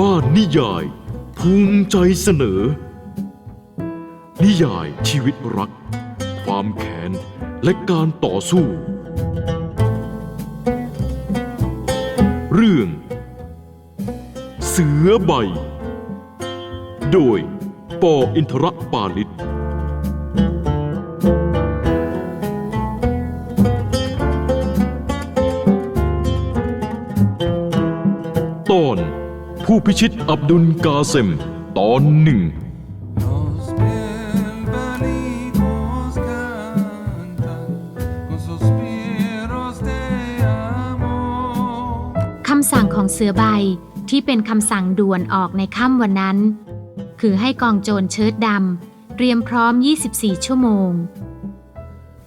บ้านนิยาย ภูมิใจเสนอ นิยายชีวิตรัก ความแค้นและการต่อสู้ เรื่อง เสือใบ โดยปออินทรปาลิต ผู้พิชิตอับดุลกาเซม ตอนหนึ่ง คำสั่งของเสือใบที่เป็นคำสั่งด่วนออกในค่ำวันนั้น คือให้กองโจรเชิดดำเตรียมพร้อม 24 ชั่วโมง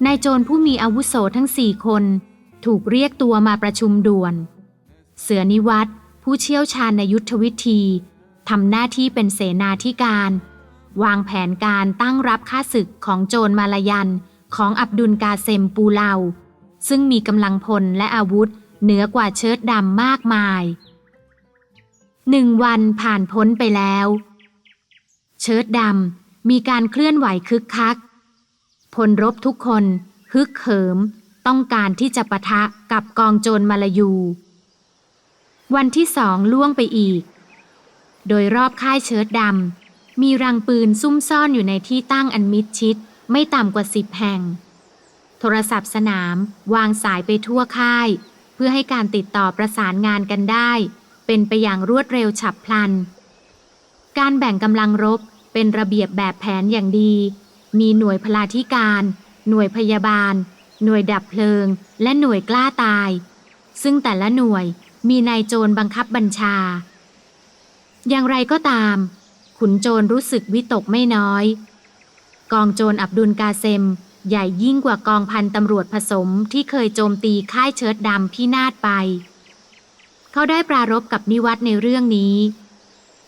นายโจรผู้มีอาวุโสทั้งสี่คน ถูกเรียกตัวมาประชุมด่วน เสือนิวัตร ผู้เชี่ยวชาญในยุทธวิธีทำหน้าที่เป็นเสนาธิการ วางแผนการตั้งรับค่าศึกของโจรมาลายันของอับดุลกาเซมปูเลาซึ่งมีกำลังพลและอาวุธเหนือกว่าเชิดดำมากมายหนึ่งวันผ่านพ้นไปแล้ว เชิดดำมีการเคลื่อนไหวคึกคัก พลรบทุกคนฮึกเหิม ต้องการที่จะปะทะกับกองโจรมาลายู วันที่สองล่วงไปอีก โดยรอบค่ายเชิดดำมีรังปืนซุ่มซ่อนอยู่ในที่ตั้งอันมิดชิด ไม่ต่ำกว่าสิบแห่ง โทรศัพท์สนามวางสายไปทั่วค่าย เพื่อให้การติดต่อประสานงานกันได้ เป็นไปอย่างรวดเร็วฉับพลัน การแบ่งกำลังรบเป็นระเบียบแบบแผนอย่างดี มีหน่วยพลาธิการ หน่วยพยาบาล หน่วยดับเพลิง และหน่วยกล้าตาย ซึ่งแต่ละหน่วย มีนายโจรบังคับบัญชา อย่างไรก็ตาม ขุนโจรรู้สึกวิตกไม่น้อย กองโจรอับดุลกาเซม ใหญ่ยิ่งกว่ากองพันตำรวจผสมที่เคยโจมตีค่ายเชิดดำพินาศไป เขาได้ปรารบกับนิวัตในเรื่องนี้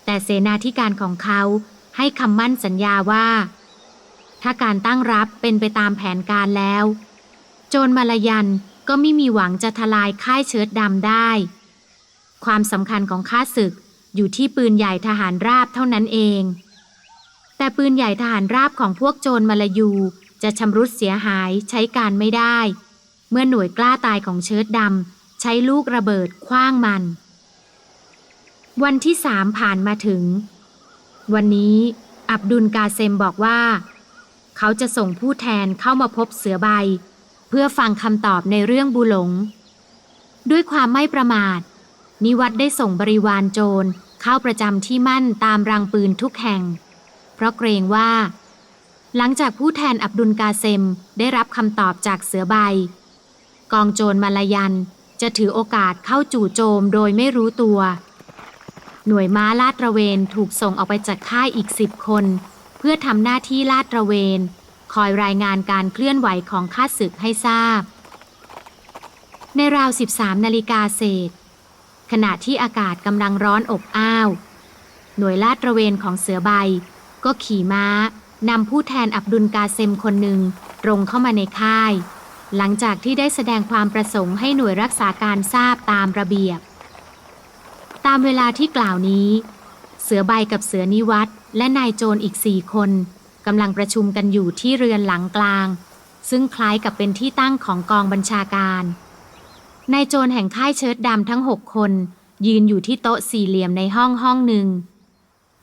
แต่เสนาธิการของเขาให้คำมั่นสัญญาว่า ถ้าการตั้งรับเป็นไปตามแผนการแล้ว โจรมาลายันก็ไม่มีหวังจะทลายค่ายเชิดดำได้ ความสำคัญของข้าศึกอยู่ที่ปืนใหญ่ทหารราบเท่านั้นเอง แต่ปืนใหญ่ทหารราบของพวกโจรมาลายูจะชำรุดเสียหายใช้การไม่ได้ เมื่อหน่วยกล้าตายของเชิดดำใช้ลูกระเบิดคว้างมัน วันที่สามผ่านมาถึง วันนี้อับดุลกาเซมบอกว่า เขาจะส่งผู้แทนเข้ามาพบเสือใบ เพื่อฟังคำตอบในเรื่องบุหลง ด้วยความไม่ประมาท นิวัตได้ส่งบริวารโจรเข้าประจำที่มั่นตามรังปืนทุกแห่ง เพราะเกรงว่า หลังจากผู้แทนอับดุลกาเซมได้รับคำตอบจากเสือใบ กองโจรมาลายันจะถือโอกาสเข้าจู่โจมโดยไม่รู้ตัว หน่วยม้าลาดตระเวนถูกส่งออกไปจากค่ายอีกสิบคน เพื่อทำหน้าที่ลาดตระเวน คอยรายงานการเคลื่อนไหวของข้าศึกให้ทราบ ในราว 13 นาฬิกาเศษ ขณะที่อากาศกำลังร้อนอบอ้าว หน่วยลาดตระเวนของเสือใบ ก็ขี่ม้านำผู้แทนอับดุลกาเซมคนหนึ่งตรงเข้ามาในค่าย หลังจากที่ได้แสดงความประสงค์ให้หน่วยรักษาการทราบตามระเบียบ ตามเวลาที่กล่าวนี้ เสือใบกับเสือนิวัตและนายโจรอีกสี่คนกำลังประชุมกันอยู่ที่เรือนหลังกลาง ซึ่งคล้ายกับเป็นที่ตั้งของกองบัญชาการ นายโจรแห่งค่ายเชิดดำทั้งหกคน ยืนอยู่ที่โต๊ะสี่เหลี่ยมในห้องห้องหนึ่ง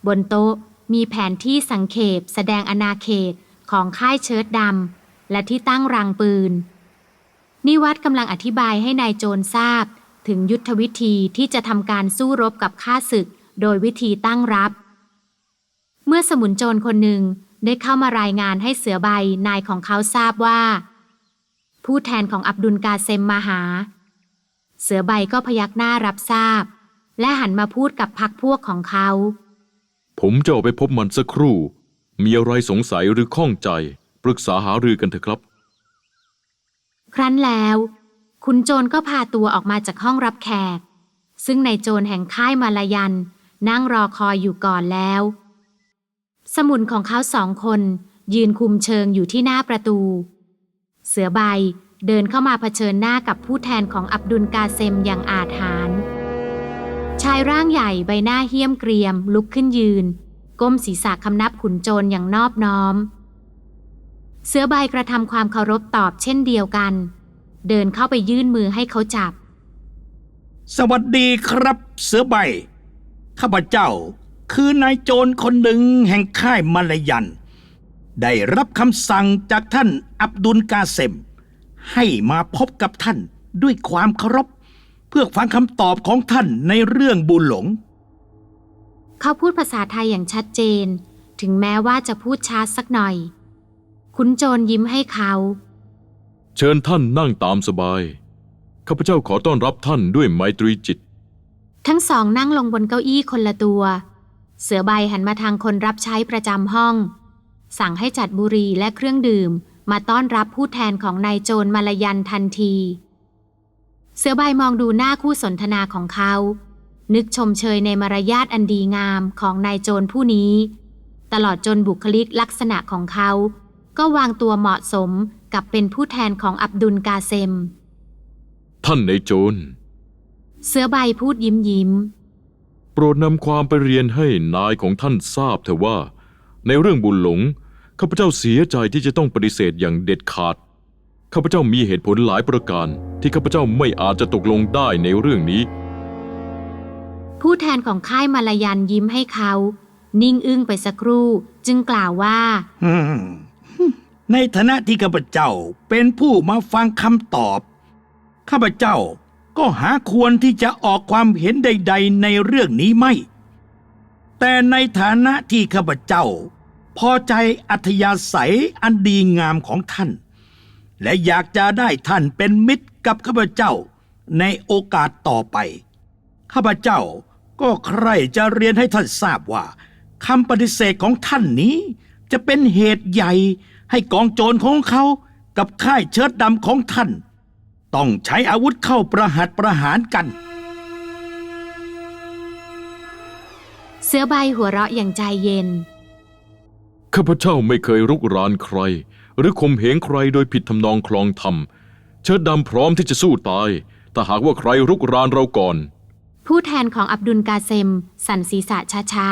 บนโต๊ะมีแผนที่สังเขปแสดงอาณาเขตของค่ายเชิดดำและที่ตั้งรังปืน นิวัตกำลังอธิบายให้นายโจรทราบ ถึงยุทธวิธีที่จะทำการสู้รบกับข้าศึก โดยวิธีตั้งรับ เมื่อสมุนโจรคนหนึ่งได้เข้ามารายงานให้เสือใบนายของเขาทราบว่า ผู้แทนของอับดุลกาเซมมาหา เสือใบก็พยักหน้ารับทราบ และหันมาพูดกับพักพวกของเขา ผมจะออกไปพบมันสักครู่ มีอะไรสงสัยหรือข้องใจ ปรึกษาหารือกันเถอะครับ ครั้นแล้วขุนโจรก็พาตัวออกมาจากห้องรับแขก ซึ่งนายโจรแห่งค่ายมาลายัน นั่งรอคอยอยู่ก่อนแล้ว สมุนของเขาสองคน ยืนคุมเชิงอยู่ที่หน้าประตู เสือใบ เดินเข้ามาเผชิญหน้ากับผู้แทนของอับดุลกาเซมอย่างอาถรรพ์ชายร่างใหญ่ใบหน้าเหี้ยมเกรียม ลุกขึ้นยืน ก้มศีรษะคำนับขุนโจรอย่างนอบน้อม เสือใบกระทำความเคารพตอบเช่นเดียวกัน เดินเข้าไปยื่นมือให้เขาจับ สวัสดีครับ เสือใบ ข้าพเจ้าคือนายโจรคนหนึ่งแห่งค่ายมาลายัน ได้รับคำสั่งจากท่านอับดุลกาเซม ให้มาพบกับท่านด้วยความเคารพ เพื่อฟังคำตอบของท่านในเรื่องบุญหลง เขาพูดภาษาไทยอย่างชัดเจน ถึงแม้ว่าจะพูดช้าสักหน่อยขุนโจรยิ้มให้เขา เชิญท่านนั่งตามสบาย ข้าพเจ้าขอต้อนรับท่านด้วยไมตรีจิต ทั้งสองนั่งลงบนเก้าอี้คนละตัว เสือใบหันมาทางคนรับใช้ประจำห้อง สั่งให้จัดบุหรี่และเครื่องดื่ม มาต้อนรับผู้แทนของนายโจรมาลายันทันที เสือใบมองดูหน้าคู่สนทนาของเขา นึกชมเชยในมารยาทอันดีงามของนายโจรผู้นี้ ตลอดจนบุคลิกลักษณะของเขา ก็วางตัวเหมาะสมกับเป็นผู้แทนของอับดุลกาเซม ท่านในายโจร เสือใบพูดยิ้มยิ้ม โปรดนำความไปเรียนให้นายของท่านทราบเถอะว่า ในเรื่องบุญหลง ข้าพเจ้าเสียใจที่จะต้องปฏิเสธอย่างเด็ดขาด ข้าพเจ้ามีเหตุผลหลายประการ ที่ข้าพเจ้าไม่อาจจะตกลงได้ในเรื่องนี้ ผู้แทนของค่ายมาลายันยิ้มให้เขา นิ่งอึ้งไปสักครู่ จึงกล่าวว่า อืมในฐานะที่ข้าพเจ้าเป็นผู้มาฟังคำตอบ ข้าพเจ้าก็หาควรที่จะออกความเห็นใด ๆ ในเรื่องนี้ไม่ แต่ในฐานะที่ข้าพเจ้า พอใจอัธยาศัยอันดีงามของท่าน และอยากจะได้ท่านเป็นมิตรกับข้าพเจ้าในโอกาสต่อไป ข้าพเจ้าก็ใคร่จะเรียนให้ท่านทราบว่าคำปฏิเสธของท่านนี้จะเป็นเหตุใหญ่ให้กองโจรของเขากับค่ายเชิดดำของท่าน ต้องใช้อาวุธเข้าประหัตประหารกัน เสือใบหัวเราะอย่างใจเย็น ข้าพเจ้าไม่เคยรุกรานใคร หรือข่มเหงใครโดยผิดทำนองคลองธรรม เชิดดำพร้อมที่จะสู้ตายถ้าหากว่าใครรุกรานเราก่อน ผู้แทนของอับดุลกาเซม สั่นศีรษะช้า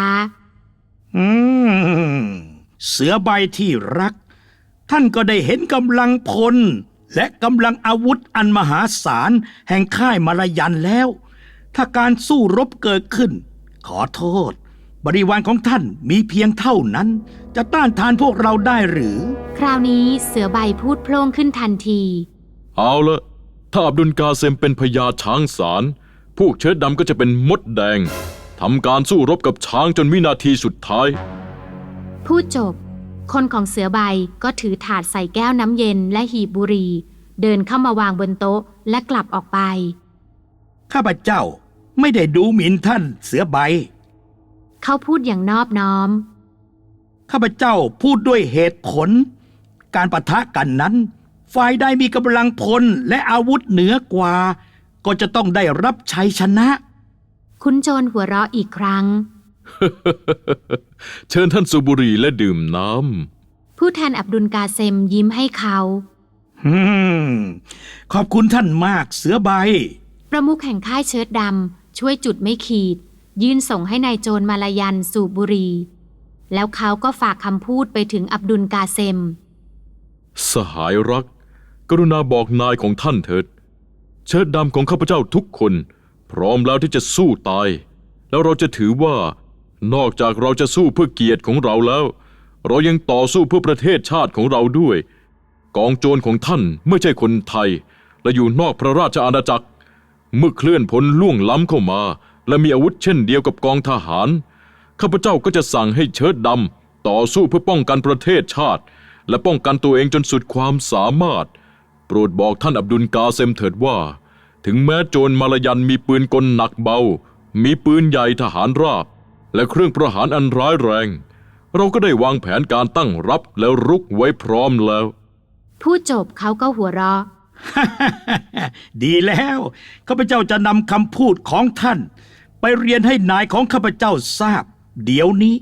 อืม เสือใบที่รัก ท่านก็ได้เห็นกำลังพล และกำลังอาวุธอันมหาศาล แห่งค่ายมาลายันแล้ว ถ้าการสู้รบเกิดขึ้น ขอโทษ บริวารของท่านมีเพียงเท่านั้น จะต้านทานพวกเราได้หรือๆคราวนี้เสือใบพูดโพล่งขึ้นทันที เอาละถ้าอับดุลกาเซมเป็นพญาช้างสารพวกเชิดดำก็จะเป็นมดแดงทำการสู้รบกับช้างจนวินาทีสุดท้าย พูดจบ คนของเสือใบก็ถือถาดใส่แก้วน้ำเย็นและหีบบุหรี่เดินเข้ามาวางบนโต๊ะและกลับออกไป ข้าพเจ้าไม่ได้ดูหมิ่นท่านเสือใบ เขาพูดอย่างนอบน้อม ข้าพเจ้าพูดด้วยเหตุผล การปะทะกันนั้น ฝ่ายใดมีกำลังพลและอาวุธเหนือกว่า ก็จะต้องได้รับชัยชนะ คุณโจรหัวเราะอีกครั้ง เชิญท่านสูบบุหรี่และดื่มน้ผู้แทนอับดุลกาเซมยิ้มให้เขาอืมขอบคุณท่านมากเสือใบ ประมุขแห่งค่ายเชิดดำช่วยจุดไม่ขีด ยื่นส่งให้นายโจรมาลายันสูบบุหรี แล้วเขาก็ฝากคำพูดไปถึงอับดุลกาเซม สหายรัก กรุณาบอกนายของท่านเถิด เชิดดำของข้าพเจ้าทุกคน พร้อมแล้วที่จะสู้ตาย แล้วเราจะถือว่า นอกจากเราจะสู้เพื่อเกียรติของเราแล้ว เรายังต่อสู้เพื่อประเทศชาติของเราด้วย กองโจรของท่านไม่ใช่คนไทย และอยู่นอกพระราชอาณาจักร เมื่อเคลื่อนพลล่วงล้ำเข้ามา และมีอาวุธเช่นเดียวกับกองทหาร ข้าพเจ้าก็จะสั่งให้เชิดดำต่อสู้เพื่อป้องกันประเทศชาติ และป้องกันตัวเองจนสุดความสามารถ โปรดบอกท่านอับดุลกาเซมเถิดว่า ถึงแม้โจรมาลายันมีปืนกลหนักเบา มีปืนใหญ่ทหารราบ และเครื่องประหารอันร้ายแรง เราก็ได้วางแผนการตั้งรับและรุกไว้พร้อมแล้วพูดจบเขาก็หัวเราะ ดีแล้วข้าพเจ้าจะนำคำพูดของท่าน ไปเรียนให้นายของข้าพเจ้าทราบ เดี๋ยวนี้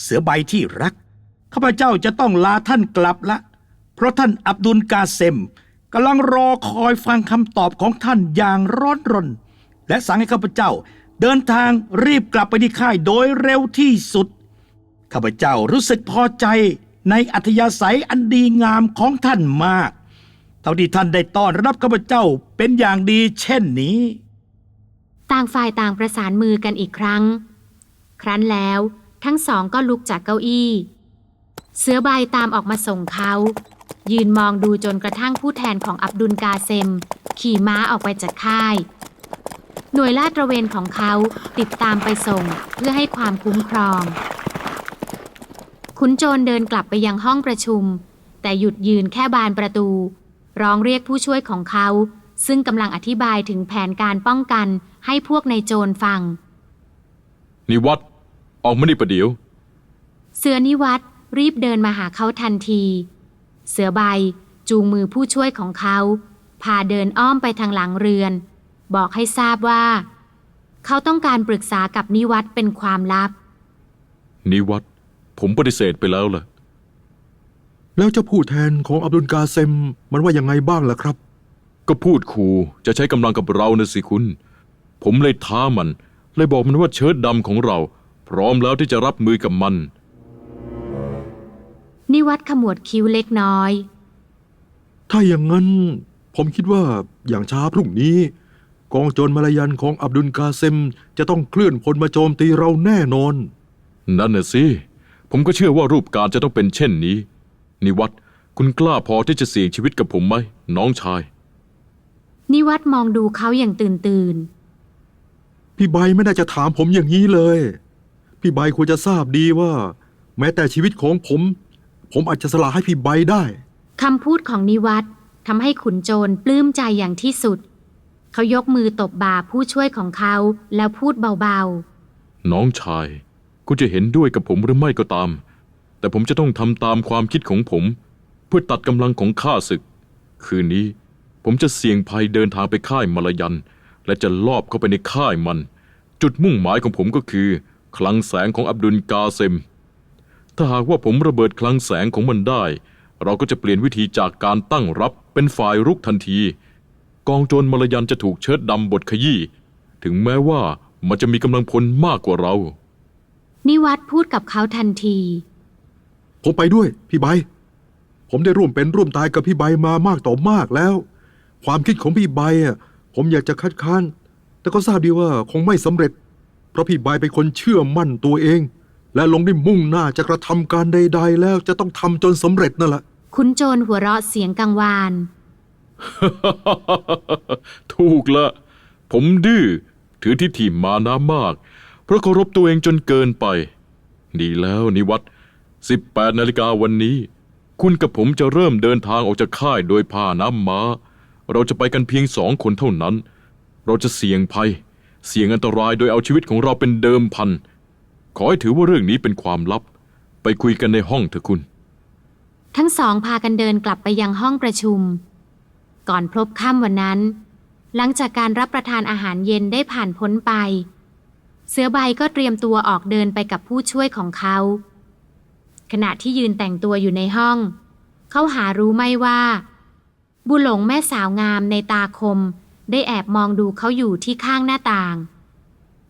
เสือใบที่รัก ข้าพเจ้าจะต้องลาท่านกลับละ เพราะท่านอับดุลกาเซมกำลังรอคอยฟังคำตอบของท่านอย่างร้อนรน และสั่งให้ข้าพเจ้าเดินทางรีบกลับไปที่ค่ายโดยเร็วที่สุด ข้าพเจ้ารู้สึกพอใจในอัธยาศัยอันดีงามของท่านมาก เท่าที่ท่านได้ต้อนรับข้าพเจ้าเป็นอย่างดีเช่นนี้ ต่างฝ่ายต่างประสานมือกันอีกครั้ง ครั้นแล้ว ทั้งสองก็ลุกจากเก้าอี้ เสือใบตามออกมาส่งเขา ยืนมองดูจนกระทั่งผู้แทนของอับดุลกาเซม ขี่ม้าออกไปจากค่าย หน่วยลาดตระเวนของเขาติดตามไปส่งเพื่อให้ความคุ้มครอง ขุนโจรเดินกลับไปยังห้องประชุม แต่หยุดยืนแค่บานประตู ร้องเรียกผู้ช่วยของเขา ซึ่งกำลังอธิบายถึงแผนการป้องกัน ให้พวกนายโจรฟัง นิวัตออกมานี่ประเดี๋ยว เสือนิวัตรรีบเดินมาหาเขาทันที เสือใบจูงมือผู้ช่วยของเขา พาเดินอ้อมไปทางหลังเรือน บอกให้ทราบว่า เขาต้องการปรึกษากับนิวัตรเป็นความลับ นิวัตผมปฏิเสธไปแล้วล่ะ แล้วเจ้าผู้แทนของอับดุลกาเซมมันว่ายังไงบ้างล่ะครับ ก็พูดขู่จะใช้กำลังกับเรานะสิคุณ ผมเลยท้ามัน เลยบอกมันว่าเชิดดำของเรา พร้อมแล้วที่จะรับมือกับมัน นิวัตรขมวดคิ้วเล็กน้อย ถ้าอย่างนั้น ผมคิดว่าอย่างช้าพรุ่งนี้ กองโจรมาลายันของอับดุลกาเซม จะต้องเคลื่อนพลมาโจมตีเราแน่นอน นั่นน่ะสิ ผมก็เชื่อว่ารูปการจะต้องเป็นเช่นนี้ นิวัตคุณกล้าพอที่จะเสี่ยงชีวิตกับผมไหม น้องชาย นิวัตรมองดูเขาอย่างตื่นตื่น พี่ใบไม่น่าจะถามผมอย่างนี้เลย พี่ใบควรจะทราบดีว่า แม้แต่ชีวิตของผม ผมอาจจะสละให้พี่ใบได้ คำพูดของนิวัตรทำให้ขุนโจรปลื้มใจอย่างที่สุด เขายกมือตบบ่าผู้ช่วยของเขาแล้วพูดเบาๆน้องชาย คุณจะเห็นด้วยกับผมหรือไม่ก็ตาม แต่ผมจะต้องทำตามความคิดของผม เพื่อตัดกำลังของข้าศึก คืนนี้ผมจะเสี่ยงภัยเดินทางไปค่ายมาลายัน และจะลอบเข้าไปในค่ายมัน จุดมุ่งหมายของผมก็คือ คลังแสงของอับดุลกาเซม ถ้าหากว่าผมระเบิดคลังแสงของมันได้ เราก็จะเปลี่ยนวิธีจากการตั้งรับเป็นฝ่ายรุกทันที กองโจรมาลายันจะถูกเชิดดำบทขยี้ถึงแม้ว่ามันจะมีกำลังพลมากกว่าเรา นิวัตรพูดกับเขาทันที ผมไปด้วย พี่ใบ ผมได้ร่วมเป็นร่วมตายกับพี่ใบมามากต่อมากแล้ว ความคิดของพี่ใบอะ ผมอยากจะคัดค้าน แต่ก็ทราบดีว่าคงไม่สำเร็จ เพราะพี่ใบเป็นคนเชื่อมั่นตัวเอง และลงได้มุ่งหน้าจะกระทำการใด ๆ แล้วจะต้องทำจนสำเร็จนั่นแหละ คุณโจรหัวเราะเสียงกังวาน ถูกละ ผมดื้อถือทิฏฐิมานะมาก เพราะเคารพตัวเองจนเกินไป ดีแล้วนิวัต18นาฬิกาวันนี้ คุณกับผมจะเริ่มเดินทางออกจากค่ายโดยพาน้ำม้า เราจะไปกันเพียงสองคนเท่านั้น เราจะเสี่ยงภัย เสี่ยงอันตรายโดยเอาชีวิตของเราเป็นเดิมพัน ขอให้ถือว่าเรื่องนี้เป็นความลับ ไปคุยกันในห้องเถอะคุณ ทั้งสองพากันเดินกลับไปยังห้องประชุม ก่อนพลบค่ำวันนั้น หลังจากการรับประทานอาหารเย็นได้ผ่านพ้นไป เสือใบก็เตรียมตัวออกเดินไปกับผู้ช่วยของเขา ขณะที่ยืนแต่งตัวอยู่ในห้อง เขาหารู้ไม่ว่า บุหลงแม่สาวงามในตาคม ได้แอบมองดูเขาอยู่ที่ข้างหน้าต่าง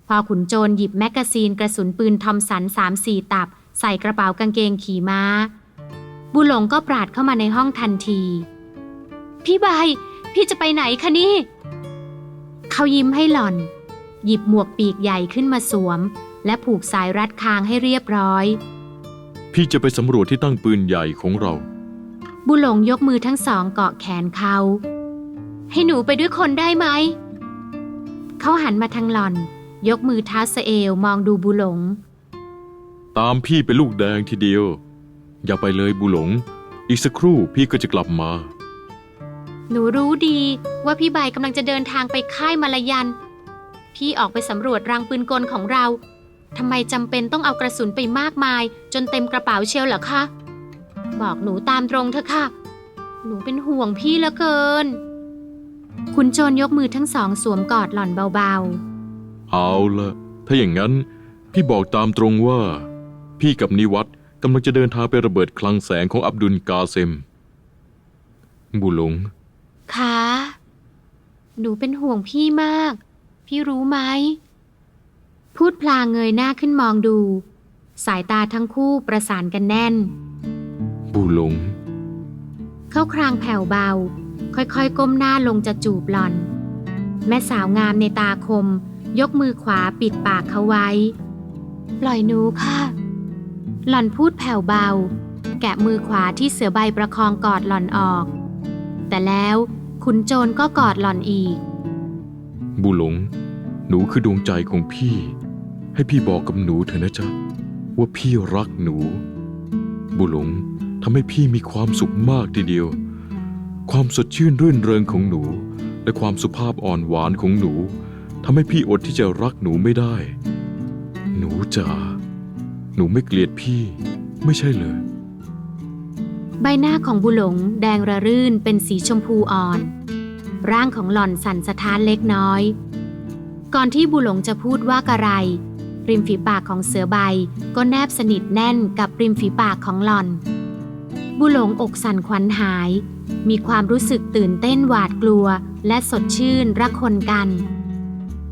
พอขุนโจรหยิบแมกกาซีนกระสุนปืนทอมสันสามสี่ตับ ใส่กระเป๋ากางเกงขี่ม้า บุหลงก็ปราดเข้ามาในห้องทันที พี่ใบพี่จะไปไหนคะนี่ เขายิ้มให้หล่อน หยิบหมวกปีกใหญ่ขึ้นมาสวม และผูกสายรัดคางให้เรียบร้อย พี่จะไปสำรวจที่ตั้งปืนใหญ่ของเรา บุหลงยกมือทั้งสองเกาะแขนเขา ให้หนูไปด้วยคนได้ไหม เขาหันมาทางหล่อน ยกมือเท้าสะเอวมองดูบุหลง ตามพี่เป็นลูกแดงทีเดียว อย่าไปเลยบุหลง อีกสักครู่พี่ก็จะกลับมา หนูรู้ดีว่าพี่ใบกำลังจะเดินทางไปค่ายมาลายัน พี่ออกไปสำรวจรังปืนกลของเราทำไมจำเป็นต้องเอากระสุนไปมากมาย จนเต็มกระเป๋าเชียวเหรอคะ บอกหนูตามตรงเถอะค่ะ หนูเป็นห่วงพี่เหลือเกิน คุณโจรยกมือทั้งสองสวมกอดหล่อนเบาเอาละถ้าอย่างนั้น พี่บอกตามตรงว่า พี่กับนิวัตกำลังจะเดินทางไประเบิดคลังแสงของอับดุลกาเซม บุหลง ๆค่ะหนูเป็นห่วงพี่มาก พี่รู้ไหม พูดพลางเงยหน้าขึ้นมองดู สายตาทั้งคู่ประสานกันแน่น บูหลง เขาครางแผ่วเบา ค่อยๆ ก้มหน้าลงจะจูบหล่อน แม่สาวงามในตาคม ยกมือขวาปิดปากเขาไว้ ปล่อยหนูค่ะ หล่อนพูดแผ่วเบา แกะมือขวาที่เสือใบประคองกอดหล่อนออก แต่แล้วขุนโจรก็กอดหล่อนอีก บูหลง หนูคือดวงใจของพี่ ให้พี่บอกกับหนูเถอะนะจ๊ะ ว่าพี่รักหนูบูหลง ทำให้พี่มีความสุขมากทีเดียว ความสดชื่นรื่นเริงของหนู และความสุภาพอ่อนหวานของหนูทำให้พี่อดที่จะรักหนูไม่ได้ หนูจ๋าหนูไม่เกลียดพี่ไม่ใช่เลย ใบหน้าของบุหลงแดงระรื่นเป็นสีชมพูอ่อน ร่างของหล่อนสั่นสะท้านเล็กน้อย ก่อนที่บุหลงจะพูดว่ากระไร ริมฝีปากของเสือใบก็แนบสนิทแน่นกับริมฝีปากของหล่อน บุหลงอกสั่นขวัญหาย มีความรู้สึกตื่นเต้นหวาดกลัว และสดชื่นระคนกัน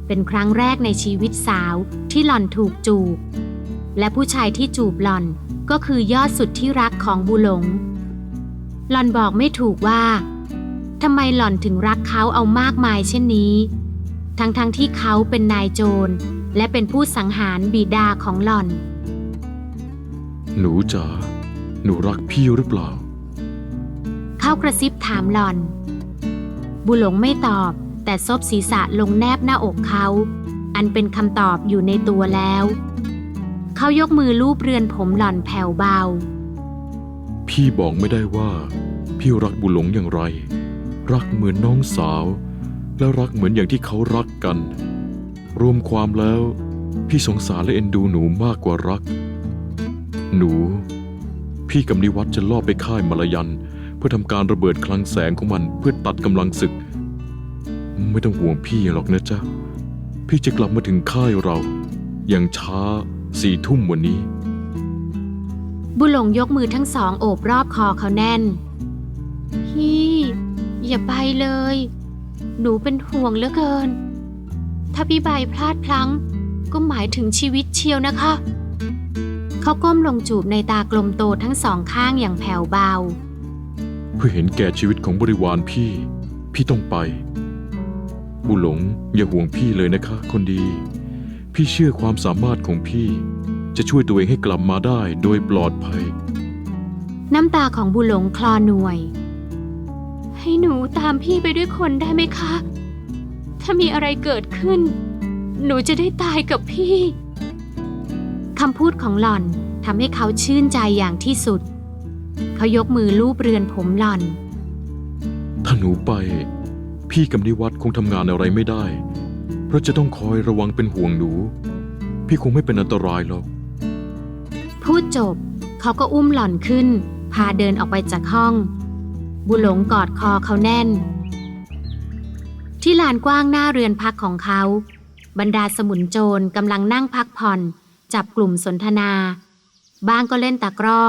เป็นครั้งแรกในชีวิตสาวที่หล่อนถูกจูบ และผู้ชายที่จูบหล่อนก็คือยอดสุดที่รักของบุหลง หล่อนบอกไม่ถูกว่าทำไมหล่อนถึงรักเขาเอามากมายเช่นนี้ ทั้งๆทที่เขาเป็นนายโจร และเป็นผู้สังหารบิดาของหล่อน หนูจ๋า หนูรักพี่หรือเปล่า เขากระซิบถามหล่อน บุหลงไม่ตอบ แต่ซบศีรษะลงแนบหน้าอกเขา อันเป็นคำตอบอยู่ในตัวแล้ว เขายกมือลูบเรือนผมหล่อนแผ่วเบา พี่บอกไม่ได้ว่า พี่รักบุหลงอย่างไร รักเหมือนน้องสาว และรักเหมือนอย่างที่เขารักกัน รวมความแล้ว พี่สงสารและเอ็นดูหนูมากกว่ารัก หนู พี่กับนิวัตจะล่อบไปค่ายมลายัน เพื่อทำการระเบิดคลังแสงของมันเพื่อตัดกำลังศึก ไม่ต้องห่วงพี่หรอกนะจ๊ะ พี่จะกลับมาถึงค่ายเรา อย่างช้าสี่ทุ่มวันนี้ บุหลงยกมือทั้งสองโอบรอบคอเขาแน่น พี่ อย่าไปเลย หนูเป็นห่วงเหลือเกิน ถ้าพี่ใบพลาดพลั้ง ก็หมายถึงชีวิตเชียวนะคะ เขาก้มลงจูบในตากลมโตทั้งสองข้างอย่างแผ่วเบา เพื่อเห็นแก่ชีวิตของบริวารพี่ พี่ต้องไป บุหลงอย่าห่วงพี่เลยนะคะ คนดี พี่เชื่อความสามารถของพี่ จะช่วยตัวเองให้กลับมาได้โดยปลอดภัย น้ำตาของบุหลงคลอหน่วย ให้หนูตามพี่ไปด้วยคนได้ไหมคะ ถ้ามีอะไรเกิดขึ้น หนูจะได้ตายกับพี่ คำพูดของหล่อนทำให้เขาชื่นใจอย่างที่สุด เขายกมือลูบเรือนผมหล่อน ถ้าหนูไป พี่กับนิวัตคงทำงานอะไรไม่ได้ เพราะจะต้องคอยระวังเป็นห่วงหนู พี่คงไม่เป็นอันตรายหรอก พูดจบ เขาก็อุ้มหล่อนขึ้น พาเดินออกไปจากห้อง บุหลงกอดคอเขาแน่น ที่ลานกว้างหน้าเรือนพักของเขา บรรดาสมุนโจรกำลังนั่งพักผ่อน จับกลุ่มสนทนา บ้างก็เล่นตะกร้อ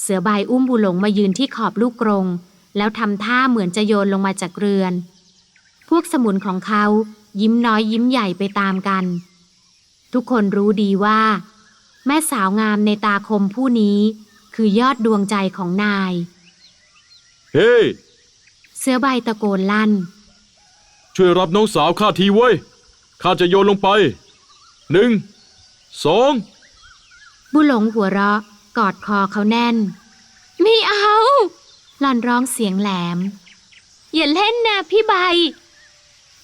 เสือใบอุ้มบุหลงมายืนที่ขอบลูกกรง แล้วทำท่าเหมือนจะโยนลงมาจากเรือน พวกสมุนของเขายิ้มน้อยยิ้มใหญ่ไปตามกัน ทุกคนรู้ดีว่า แม่สาวงามในตาคมผู้นี้คือยอดดวงใจของนาย เฮ้ hey! เสือใบตะโกนลั่น ช่วยรับน้องสาวข้าทีเว้ย ข้าจะโยนลงไปหนึ่ง สองบุหลงหัวเราะกอดคอเขาแน่น ไม่เอา หล่อนร้องเสียงแหลม อย่าเล่นนะพี่ใบ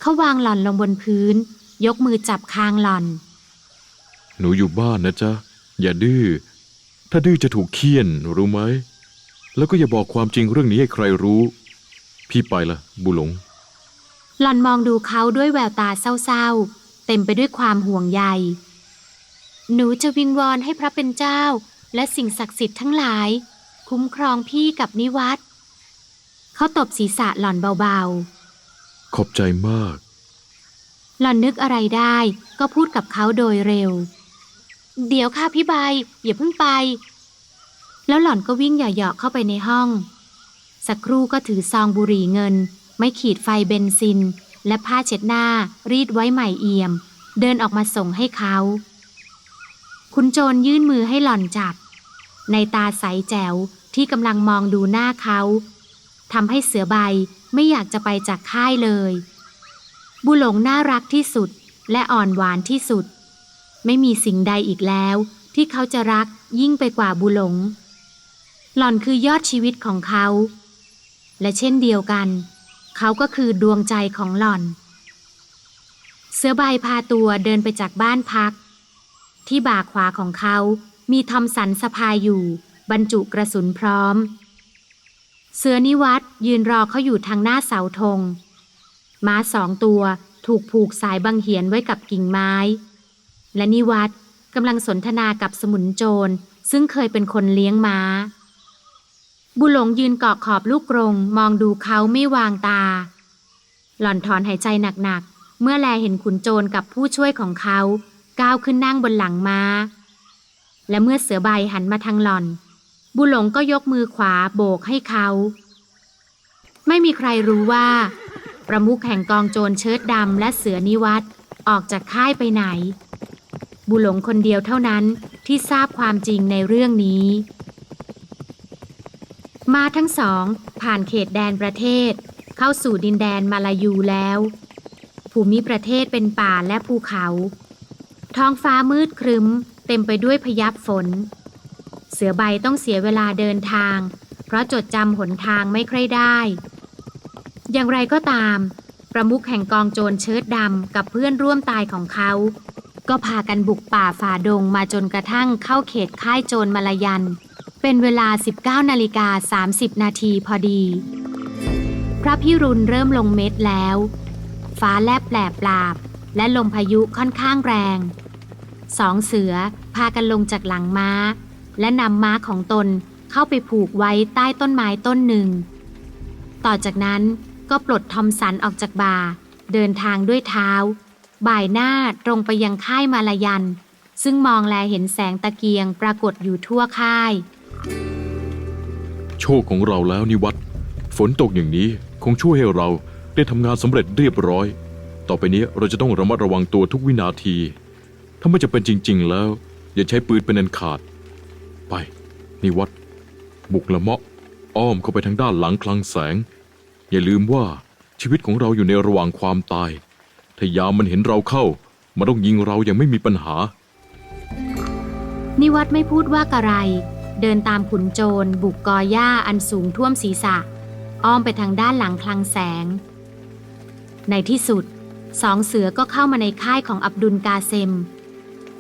เขาวางหล่อนลงบนพื้น ยกมือจับคางหล่อน หนูอยู่บ้านนะจ๊ะ อย่าดื้อ ถ้าดื้อจะถูกเคี่ยนรู้ไหม แล้วก็อย่าบอกความจริงเรื่องนี้ให้ใครรู้ พี่ไปละบุหลง หล่อนมองดูเขาด้วยแววตาเศร้าๆ เต็มไปด้วยความห่วงใย หนูจะวิงวอนให้พระเป็นเจ้า และสิ่งศักดิ์สิทธิ์ทั้งหลาย คุ้มครองพี่กับนิวัตเขาตบศีรษะหล่อนเบาขอบใจมากๆหล่อนนึกอะไรได้ก็พูดกับเขาโดยเร็ว เดี๋ยวค่ะพี่ใบอย่าเพิ่งไป แล้วหล่อนก็วิ่งเหยาะๆเข้าไปในห้อง สักครู่ก็ถือซองบุหรี่เงิน ไม่ขีดไฟเบนซิน และผ้าเช็ดหน้ารีดไว้ใหม่เอี่ยม เดินออกมาส่งให้เขา คุณโจรยื่นมือให้หล่อนจับ ในตาใสแจ๋วที่กำลังมองดูหน้าเขาทำให้เสือใบไม่อยากจะไปจากค่ายเลย บุหลงน่ารักที่สุดและอ่อนหวานที่สุด ไม่มีสิ่งใดอีกแล้ว ที่เขาจะรักยิ่งไปกว่าบุหลง หล่อนคือยอดชีวิตของเขา และเช่นเดียวกัน เขาก็คือดวงใจของหล่อน เสือใบพาตัวเดินไปจากบ้านพัก ที่บ่าขวาของเขา มีทอมสันสะพายอยู่ บรรจุกระสุนพร้อม เสือนิวัตยืนรอเขาอยู่ทางหน้าเสาธง ม้าสองตัวถูกผูกสายบังเหียนไว้กับกิ่งไม้ และนิวัตกำลังสนทนากับสมุนโจร ซึ่งเคยเป็นคนเลี้ยงม้า บุหลงยืนเกาะขอบลูกกรงมองดูเขาไม่วางตา หล่อนถอนหายใจหนักๆ เมื่อแลเห็นขุนโจรกับผู้ช่วยของเขา ก้าวขึ้นนั่งบนหลังม้า และเมื่อเสือใบหันมาทางหล่อน บุหลงก็ยกมือขวาโบกให้เขา ไม่มีใครรู้ว่า ประมุขแห่งกองโจรเชิดดำและเสือนิวัตออกจากค่ายไปไหน บุหลงคนเดียวเท่านั้นที่ทราบความจริงในเรื่องนี้ มาทั้งสอง ผ่านเขตแดนประเทศ เข้าสู่ดินแดนมาลายูแล้ว ภูมิประเทศเป็นป่าและภูเขา ท้องฟ้ามืดครึ้ม เต็มไปด้วยพยับฝน เสือใบต้องเสียเวลาเดินทาง เพราะจดจำหนทางไม่ค่อยได้ อย่างไรก็ตาม ประมุขแห่งกองโจรเชิดดำกับเพื่อนร่วมตายของเขา ก็พากันบุกป่าฝ่าดงมาจนกระทั่งเข้าเขตค่ายโจรมาลายัน เป็นเวลา 19นาฬิกา30 นาทีพอดี พระพิรุณเริ่มลงเม็ดแล้ว ฟ้าแลบแปลบปราบและลมพายุค่อนข้างแรง สองเสือพากันลงจากหลังม้า และนำม้าของตนเข้าไปผูกไว้ใต้ต้นไม้ต้นหนึ่ง ต่อจากนั้นก็ปลดทอมสันออกจากบ่า เดินทางด้วยเท้า บ่ายหน้าตรงไปยังค่ายมาลายัน ซึ่งมองแลเห็นแสงตะเกียงปรากฏอยู่ทั่วค่าย โชคของเราแล้วนิวัตฝนตกอย่างนี้คงช่วยให้เราได้ทำงานสำเร็จเรียบร้อย ต่อไปนี้เราจะต้องระมัดระวังตัวทุกวินาที ถ้าไม่จะเป็นจริง ๆ แล้ว อย่าใช้ปืนเป็นอันขาด ไป นิวัตบุกละเมาะ อ้อมเข้าไปทางด้านหลังคลังแสง อย่าลืมว่าชีวิตของเราอยู่ในระหว่างความตาย ถ้ายามมันเห็นเราเข้า มันต้องยิงเราอย่างไม่มีปัญหา นิวัตไม่พูดว่ากะไร เดินตามขุนโจร บุกกอหญ้าอันสูงท่วมศีรษะ อ้อมไปทางด้านหลังคลังแสง ในที่สุด สองเสือก็เข้ามาในค่ายของอับดุลกาเซม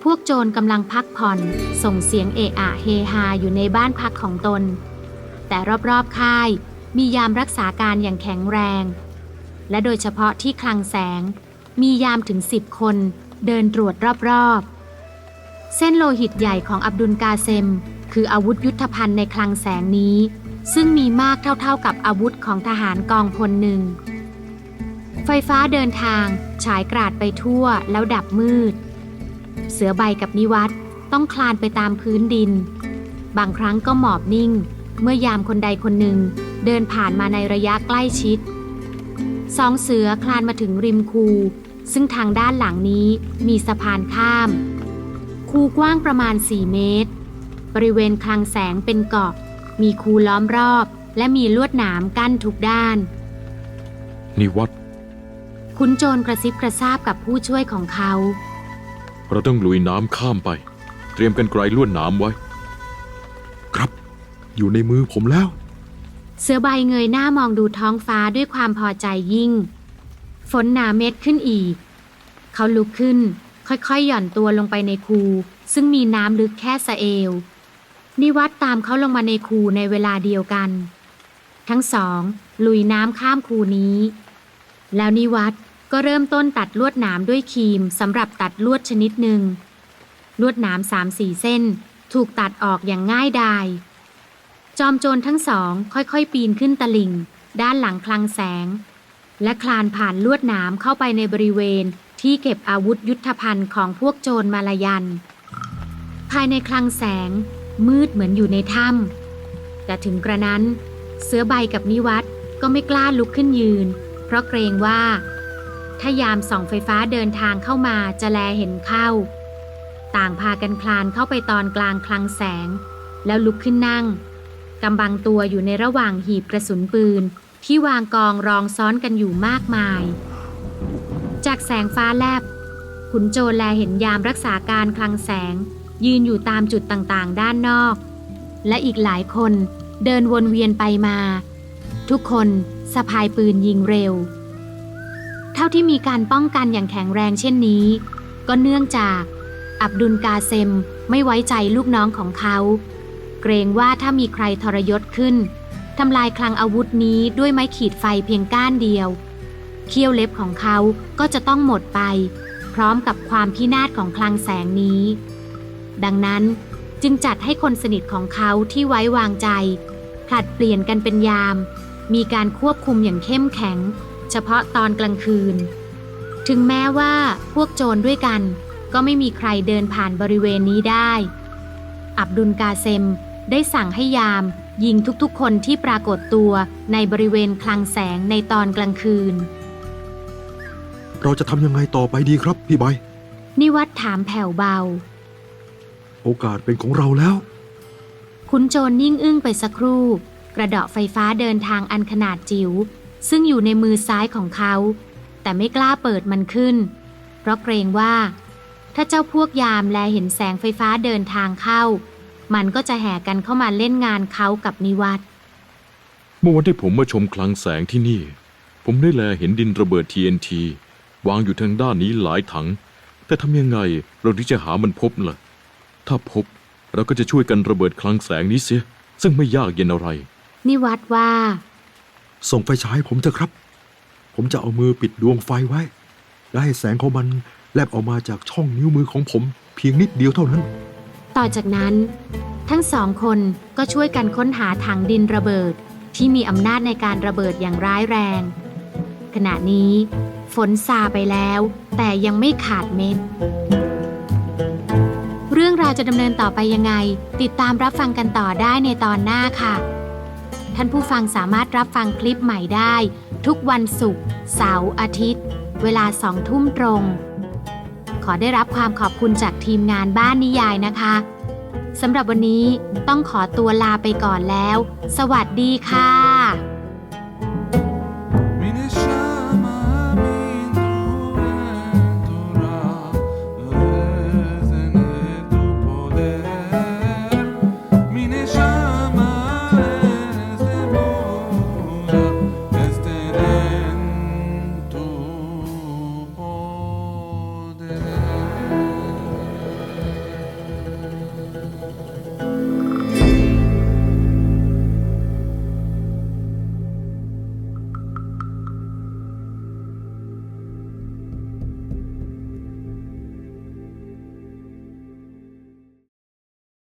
พวกโจรกำลังพักผ่อน ส่งเสียงเอะอะเฮฮาอยู่ในบ้านพักของตน แต่รอบๆค่ายมียามรักษาการอย่างแข็งแรง และโดยเฉพาะที่คลังแสง มียามถึงสิบคน เดินตรวจรอบๆ เส้นโลหิตใหญ่ของอับดุลกาเซม คืออาวุธยุทธภัณฑ์ในคลังแสงนี้ ซึ่งมีมากเท่าๆกับอาวุธของทหารกองพลหนึ่ง ไฟฟ้าเดินทางฉายกราดไปทั่วแล้วดับมืด เสือใบกับนิวัตต้องคลานไปตามพื้นดิน บางครั้งก็หมอบนิ่ง เมื่อยามคนใดคนหนึ่งเดินผ่านมาในระยะใกล้ชิด สองเสือคลานมาถึงริมคู ซึ่งทางด้านหลังนี้มีสะพานข้าม คูกว้างประมาณ 4 เมตร บริเวณคลังแสงเป็นเกาะ มีคูล้อมรอบ และมีลวดหนามกั้นทุกด้าน นิวัตขุนโจรกระซิบกระซาบกับผู้ช่วยของเขา เราต้องลุยน้ำข้ามไป เตรียมกันไกลลวดหนามไว้ ครับ อยู่ในมือผมแล้ว เสือใบเงยหน้ามองดูท้องฟ้าด้วยความพอใจยิ่ง ฝนหนาเม็ดขึ้นอีก เขาลุกขึ้น ค่อยๆ หย่อนตัวลงไปในคูซึ่งมีน้ำลึกแค่สะเอว นิวัตตามเขาลงมาในคูในเวลาเดียวกัน ทั้งสอง ลุยน้ำข้ามคูนี้ แล้วนิวัต ก็เริ่มต้นตัดลวดหนามด้วยครีมสำหรับตัดลวดชนิดหนึ่ง ลวดหนามสามสี่เส้น ถูกตัดออกอย่างง่ายดาย จอมโจรทั้งสองค่อยๆ ปีนขึ้นตลิ่ง ด้านหลังคลังแสง และคลานผ่านลวดหนามเข้าไปในบริเวณที่เก็บอาวุธยุทธภัณฑ์ของพวกโจรมาลายัน ภายในคลังแสง มืดเหมือนอยู่ในถ้ำแต่ถึงกระนั้น เสือใบกับนิวัตก็ไม่กล้าลุกขึ้นยืน เพราะเกรงว่า ถ้ายามส่องไฟฟ้าเดินทางเข้ามาจะแลเห็นเข้า ต่างพากันคลานเข้าไปตอนกลางคลังแสง แล้วลุกขึ้นนั่งกำบังตัวอยู่ในระหว่างหีบกระสุนปืน ที่วางกองรองซ้อนกันอยู่มากมาย จากแสงฟ้าแลบ ขุนโจรแลเห็นยามรักษาการคลังแสง ยืนอยู่ตามจุดต่างๆ ด้านนอก และอีกหลายคนเดินวนเวียนไปมา ทุกคนสะพายปืนยิงเร็ว ท่าที่มีการป้องกันอย่างแข็งแรงเช่นนี้ ก็เนื่องจาก อับดุลกาเซมไม่ไว้ใจลูกน้องของเขา เกรงว่าถ้ามีใครทรยศขึ้นทำลายคลังอาวุธนี้ด้วยไม้ขีดไฟเพียงก้านเดียว เขี้ยวเล็บของเขาก็จะต้องหมดไป พร้อมกับความพินาศของคลังแสงนี้ ดังนั้นจึงจัดให้คนสนิทของเขาที่ไว้วางใจ ผลัดเปลี่ยนกันเป็นยาม มีการควบคุมอย่างเข้มแข็ง เฉพาะตอนกลางคืน ถึงแม้ว่าพวกโจรด้วยกันก็ไม่มีใครเดินผ่านบริเวณนี้ได้ อับดุลกาเซมได้สั่งให้ยามยิงทุกๆ คนที่ปรากฏตัวในบริเวณคลังแสงในตอนกลางคืน เราจะทำยังไงต่อไปดีครับพี่ใบนิวัตถามแผ่วเบา โอกาสเป็นของเราแล้วขุนโจรนิ่งอึ้งไปสักครู่ กระเดาะไฟฟ้าเดินทางอันขนาดจิ๋ว ซึ่งอยู่ในมือซ้ายของเขา แต่ไม่กล้าเปิดมันขึ้น เพราะเกรงว่า ถ้าเจ้าพวกยามแลเห็นแสงไฟฟ้าเดินทางเข้า มันก็จะแห่กันเข้ามาเล่นงานเขากับนิวัตเมื่อวันที่ผมมาชมคลังแสงที่นี่ ผมได้แลเห็นดินระเบิด TNT วางอยู่ทางด้านนี้หลายถัง แต่ทำยังไงเราถึงจะหามันพบล่ะ ถ้าพบเราก็จะช่วยกันระเบิดคลังแสงนี้เสีย ซึ่งไม่ยากเย็นอะไร นิวัตว่า ส่งไฟฉายให้ผมเถอะครับ ผมจะเอามือปิดดวงไฟไว้ และให้แสงของมันแลบออกมาจากช่องนิ้วมือของผม เพียงนิดเดียวเท่านั้น ต่อจากนั้น ทั้งสองคนก็ช่วยกันค้นหาถังดินระเบิดที่มีอำนาจในการระเบิดอย่างร้ายแรง ขณะนี้ ฝนซาไปแล้ว แต่ยังไม่ขาดเม็ด เรื่องราวจะดำเนินต่อไปยังไง ติดตามรับฟังกันต่อได้ในตอนหน้าค่ะ ท่านผู้ฟังสามารถรับฟังคลิปใหม่ได้ ทุกวันศุกร์เสาร์อาทิตย์ เวลาสองทุ่มตรง ขอได้รับความขอบคุณจากทีมงานบ้านนิยายนะคะสำหรับวันนี้ต้องขอตัวลาไปก่อนแล้ว สวัสดีค่ะ